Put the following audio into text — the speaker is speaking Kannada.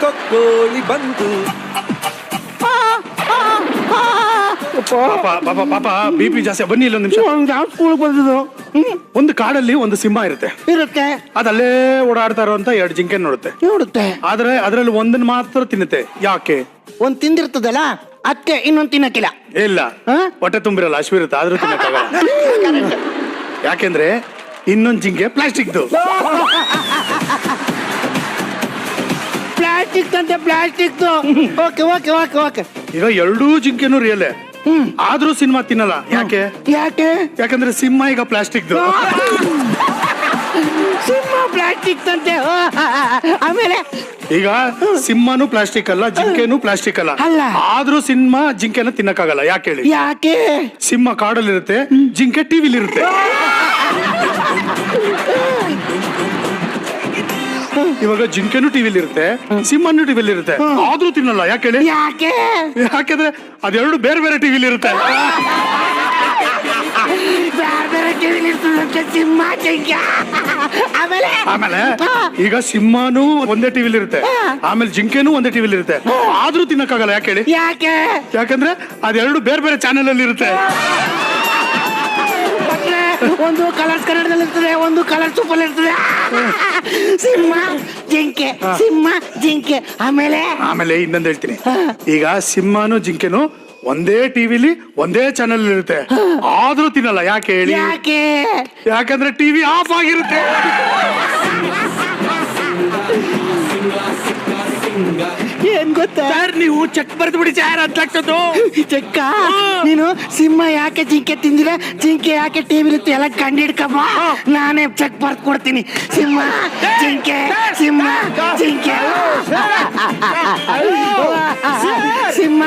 ಕೊಕ್ಕೊ ಕೋಳಿ ಬಂತು ಪಾಪ ಪಾಪ ಪಾಪ ಬಿ ಪಿ ಜಾಸ್ತಿ ಬನ್ನಿ ಇಲ್ಲ ನಿಮಿಷ. ಒಂದ್ ಯಾವ ಸ್ಕೂಲ್ ಬಂದಿದ್ದು? ಹ್ಮ್? ಒಂದು ಕಾಡಲ್ಲಿ ಒಂದು ಸಿಂಹ ಇರುತ್ತೆ. ಇರುತ್ತೆ. ಅದಲ್ಲೇ ಓಡಾಡ್ತಾ ಇರುವಂತ ಎರಡು ಜಿಂಕೆ ನೋಡುತ್ತೆ. ನೋಡುತ್ತೆ. ಆದ್ರೆ ಅದರಲ್ಲಿ ಒಂದನ್ನ ಮಾತ್ರ ತಿನ್ನುತ್ತೆ. ಯಾಕೆ? ಒಂದ್ ತಿಂದಿರ್ತದಲ್ಲ? ಅತ್ತೆ ಇನ್ನೊಂದ್ ತಿನ್ನಕ್ಕಿಲ್ಲ. ಇಲ್ಲ. ಹಾ? ಹೊಟ್ಟೆ ತುಂಬಿರಲ್ಲ ಅಶ್ವಿ ಇರುತ್ತೆ ಆದ್ರೂ ತಿನ್ನಕ್ಕಾಗಲ್ಲ. ಯಾಕೆಂದ್ರೆ ಇನ್ನೊಂದ್ ಜಿಂಕೆ ಪ್ಲಾಸ್ಟಿಕ್ದು. ಪ್ಲಾಸ್ಟಿಕ್ ಅಂತೆ plastic okay okay okay okay. ಈಗ ಎರಡೂ ಜಿಂಕೆನೂ ರಿಯಲ್ ಹ್ಮ್. ಆದ್ರೂ ಸಿನಿಮಾ ತಿನ್ನಲ್ಲ. ಯಾಕೆ? ಯಾಕೆ? ಯಾಕಂದ್ರೆ ಸಿಂಹ ಈಗ ಪ್ಲಾಸ್ಟಿಕ್ದು ಸಿಂಹ ಪ್ಲಾಸ್ಟಿಕ್ ಅಂತೆ ಆಮೇಲೆ? ಈಗ ಸಿಂಹನು ಪ್ಲಾಸ್ಟಿಕ್ ಅಲ್ಲ ಜಿಂಕೆನೂ ಪ್ಲಾಸ್ಟಿಕ್ ಅಲ್ಲ. ಅಲ್ಲ. ಆದ್ರೂ ಸಿಂಹ ಜಿಂಕೆನ ತಿನ್ನಕಾಗಲ್ಲ ಯಾಕೆ ಹೇಳಿ? ಯಾಕೆ? ಸಿಂಹ ಕಾಡಲ್ಲಿರುತ್ತೆ ಜಿಂಕೆ ಟಿವಿಲಿ ಇವಾಗ ಜಿಂಕೆನು ಟಿವಿಲಿ ಇರುತ್ತೆ ಸಿಂಹನು ಟಿವಿಲಿ ಇರುತ್ತೆ. ಆದ್ರೂ ತಿನ್ನಲ್ಲ ಯಾಕೆ ಹೇಳಿ? ಯಾಕೆ? ಯಾಕೆಂದ್ರೆ ಅದೆರಡು ಬೇರೆ ಬೇರೆ ಟಿವಿಲಿ ಇರುತ್ತೆ. ಬೇರೆ ಬೇರೆ ಟಿವಿಲಿ ಇರ್ತದಂತೆ ಸಿಂಹ ಜಿಂಕೆ. ಆಮೇಲೆ? ಆಮೇಲೆ ಈಗ ಸಿಂಹನು ಒಂದೇ ಟಿವಿಲಿ ಇರುತ್ತೆ ಆಮೇಲೆ ಜಿಂಕೆನೂ ಒಂದೇ ಟಿವಿಲಿ ಇರುತ್ತೆ. ಆದ್ರೂ ತಿನ್ನಕ್ಕಾಗಲ್ಲ ಯಾಕೆ ಹೇಳಿ? ಯಾಕೆ? ಯಾಕಂದ್ರೆ ಅದೆರಡು ಬೇರೆ ಬೇರೆ ಚಾನೆಲ್ ಅಲ್ಲಿ ಇರುತ್ತೆ ಒಂದು ಕಲರ್ಸ್ ಕನ್ನಡದಲ್ಲಿ ಇರ್ತದೆ ಒಂದು ಕಲರ್ ಸೂಪರ್ ಇರ್ತದೆ ಸಿಂಹ ಜಿಂಕೆ ಸಿಂಹ ಜಿಂಕೆ. ಆಮೇಲೆ? ಆಮೇಲೆ ಇನ್ನೊಂದು ಹೇಳ್ತೀನಿ. ಈಗ ಸಿಂಹನು ಜಿಂಕೆನು ಒಂದೇ ಟಿವಿಲಿ ಒಂದೇ ಚಾನೆಲ್ ಇರುತ್ತೆ ಆದ್ರೂ ತಿನ್ನಲ್ಲ. ಯಾಕೆ ಹೇಳಿ? ಯಾಕೆ? ಯಾಕಂದ್ರೆ ಟಿವಿ ಆಫ್ ಆಗಿರುತ್ತೆ. ಏನ್ ಗೊತ್ತಾ ನೀವು ಚೆಕ್ ಬರ್ದು ಬಿಡಿ ಸರ್ ಹತ್ತು ಲಕ್ಷದ್ದು ಚೆಕ್ಕ ನೀನು ಸಿಂಹ ಯಾಕೆ ಜಿಂಕೆ ತಿಂದಿಲ್ಲ ಜಿಂಕೆ ಯಾಕೆ ಟಿವಿ ಇರುತ್ತೆ ಎಲ್ಲ ಕಂಡಿಡ್ಕಮ್ಮ ನಾನೇ ಚೆಕ್ ಬರ್ದು ಕೊಡ್ತೀನಿ ಸಿಂಹ ಜಿಂಕೆ ಸಿಂಹ ಜಿಂಕೆ ಸಿಂಹ